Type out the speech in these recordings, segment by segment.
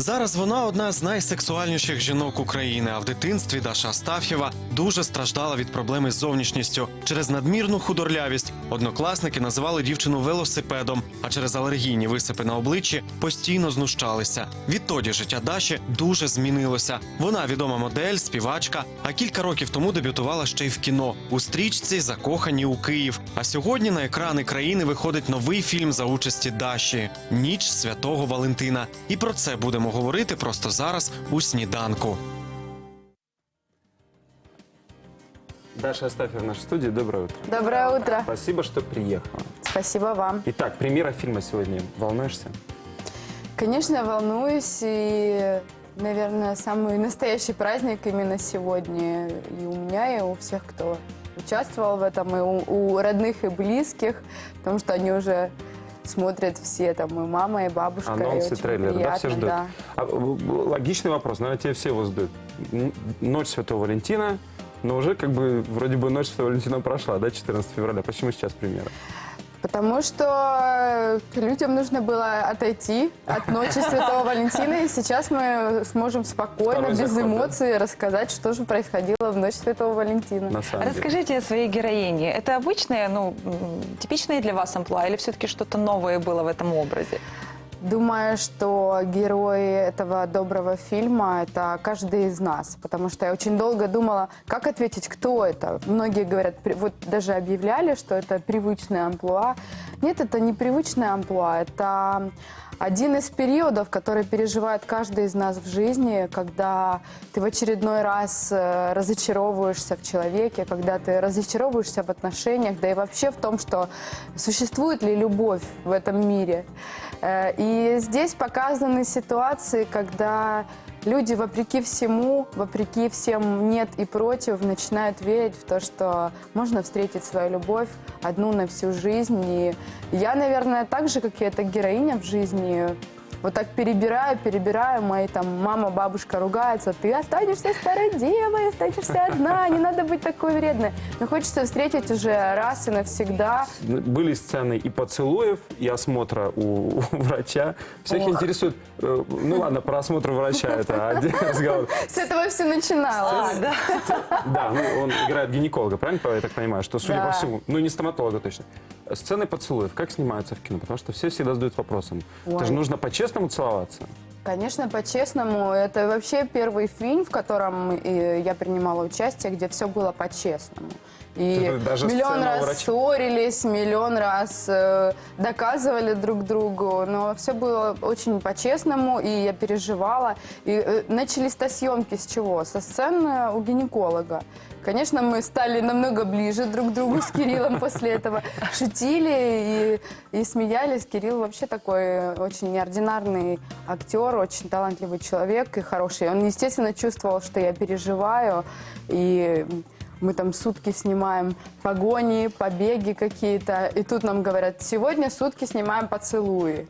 Зараз вона одна з найсексуальніших жінок України. А в дитинстві Даша Астаф'єва дуже страждала від проблеми з зовнішністю через надмірну худорлявість. Однокласники називали дівчину велосипедом, а через алергійні висипи на обличчі постійно знущалися. Відтоді життя Даші дуже змінилося. Вона відома модель, співачка, а кілька років тому дебютувала ще й в кіно у стрічці Закохані у Київ. А сьогодні на екрани країни виходить новий фільм за участі Даші Ніч святого Валентина. І про це будемо говорити просто зараз у сніданку. Даша Астафьева в нашей студии. Доброе утро. Доброе утро. Спасибо, что приехала. Спасибо вам. Итак, премьера фильма сегодня. Волнуешься? Конечно, волнуюсь и, наверное, самый настоящий праздник именно сегодня и у меня, и у всех, кто участвовал в этом, и у, у родных и близких, потому что они уже смотрят все, там, и мама, и бабушка. и Анонсы, очень трейлеры, да, приятно, все ждут. да. А, логичный вопрос, наверное, тебе все его задают. Н- Ночь Святого Валентина, но уже как бы вроде бы ночь Святого Валентина прошла, да, 14 февраля. Почему сейчас премьера? Потому что людям нужно было отойти от ночи Святого Валентина, и сейчас мы сможем спокойно, Второй без заход, да? эмоций рассказать, что же происходило в ночь Святого Валентина. На самом деле. Расскажите о своей героине. Это обычное, ну, м, типичное для вас амплуа или все-таки что-то новое было в этом образе? Думаю, что герои этого доброго фильма – это каждый из нас, потому что я очень долго думала, как ответить, кто это. Многие говорят, вот даже объявляли, что это привычная амплуа. Нет, это не привычная амплуа, это один из периодов, который переживает каждый из нас в жизни, когда ты в очередной раз э, разочаровываешься в человеке, когда ты разочаровываешься в отношениях, да и вообще в том, что существует ли любовь в этом мире. Э, И здесь показаны ситуации, когда люди, вопреки всему, вопреки всем нет и против, начинают верить в то, что можно встретить свою любовь одну на всю жизнь. И я, наверное, так же, как и эта героиня в жизни, вот так перебираю, перебираю, мои там мама, бабушка ругаются, ты останешься старой девой, останешься одна, не надо быть такой вредной. Но хочется встретить уже раз и навсегда. Были сцены и поцелуев, и осмотра у, у врача. Всех Ох. интересует, э, ну ладно, про осмотр врача это отдельный разговор. С этого все начиналось. да. Да, ну он играет гинеколога, правильно я так понимаю? Что, судя Да. по всему, ну не стоматолога точно. Сцены поцелуев, как снимаются в кино? Потому что все всегда задают вопросом. Это Ой. же нужно по-честному целоваться. Конечно, по-честному. Это вообще первый фильм, в котором э, я принимала участие, где все было по-честному. И даже миллион раз врача. ссорились, миллион раз э, доказывали друг другу, но все было очень по-честному, и я переживала. И э, начались-то съемки с чего? Со сцены у гинеколога. Конечно, мы стали намного ближе друг к другу с Кириллом после этого. Шутили и, и смеялись. Кирилл вообще такой очень неординарный актер, очень талантливый человек и хороший. Он, естественно, чувствовал, что я переживаю. И мы там сутки снимаем погони, побеги какие-то. И тут нам говорят, сегодня сутки снимаем поцелуи.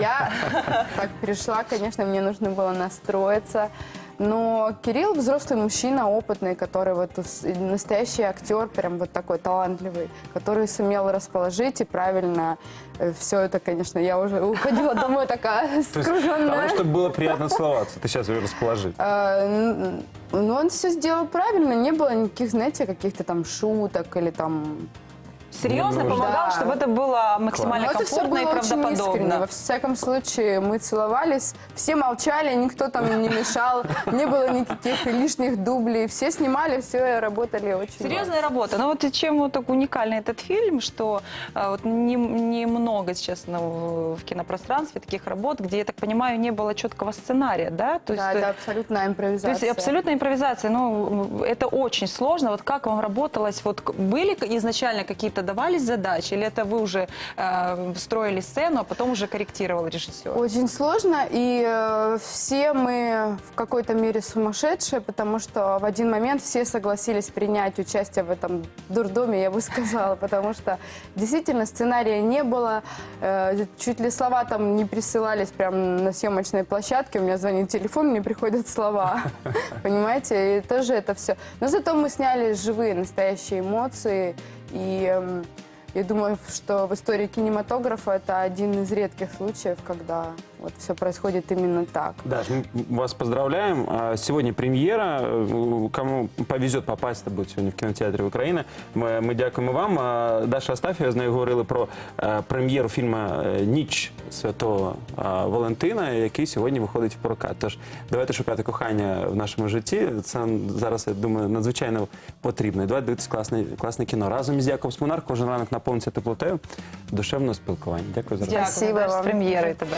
Я так пришла, конечно, мне нужно было настроиться. Но Кирилл взрослый мужчина, опытный, который вот настоящий актер, прям вот такой талантливый, который сумел расположить и правильно все это, конечно, я уже уходила домой такая скруженная. Тому, чтобы было приятно целоваться. Ты сейчас ее расположи. А, н- Ну, он все сделал правильно, не было никаких, знаете, каких-то там шуток или там... Серьезно Ну, помогал, да. чтобы это было максимально Но это все комфортно и было очень искренне. правдоподобно. Во всяком случае, мы целовались, все молчали, никто там не мешал, не было никаких лишних дублей, все снимали, все работали очень Серьезная работа. Но вот и чем вот так уникальный этот фильм, что а, вот не- немного сейчас ну, в кинопространстве таких работ, где, я так понимаю, не было четкого сценария, да? То Да, есть, это э, абсолютная то импровизация. есть абсолютная импровизация, ну, это очень сложно. Вот как вам работалось? Вот были изначально какие-то давались задачи, или это вы уже э, строили сцену, а потом уже корректировал режиссер? Очень сложно, и э, все мы в какой-то мере сумасшедшие, потому что в один момент все согласились принять участие в этом дурдоме, я бы сказала, потому что действительно сценария не было, э, чуть ли слова там не присылались прямо на съемочной площадке, у меня звонит телефон, мне приходят слова, понимаете, и тоже это все. Но зато мы сняли живые, настоящие эмоции, и эм, Я думаю, что в истории кинематографа это один из редких случаев, когда вот все происходит именно так. Даш, мы вас поздравляем. А, Сегодня премьера. Э, Кому повезет попасть, это будет сьогодні в кінотеатрі України. Ми, ми дякуємо вам. А, Даша Астафєва, з нею говорили про е, прем'єру фільму е, Ніч святого е, Валентина, який сьогодні виходить в прокат. Тож давайте шукати кохання в нашому житті. Це зараз, я думаю, надзвичайно потрібно. І Давайте дивитися класне, класне кіно. Разом із Яком Смонар кожен ранок наповниться теплотею душевного спілкування. Дякую за розмову. Дякую, Спасибо Даш, вам. С премьерой тебя.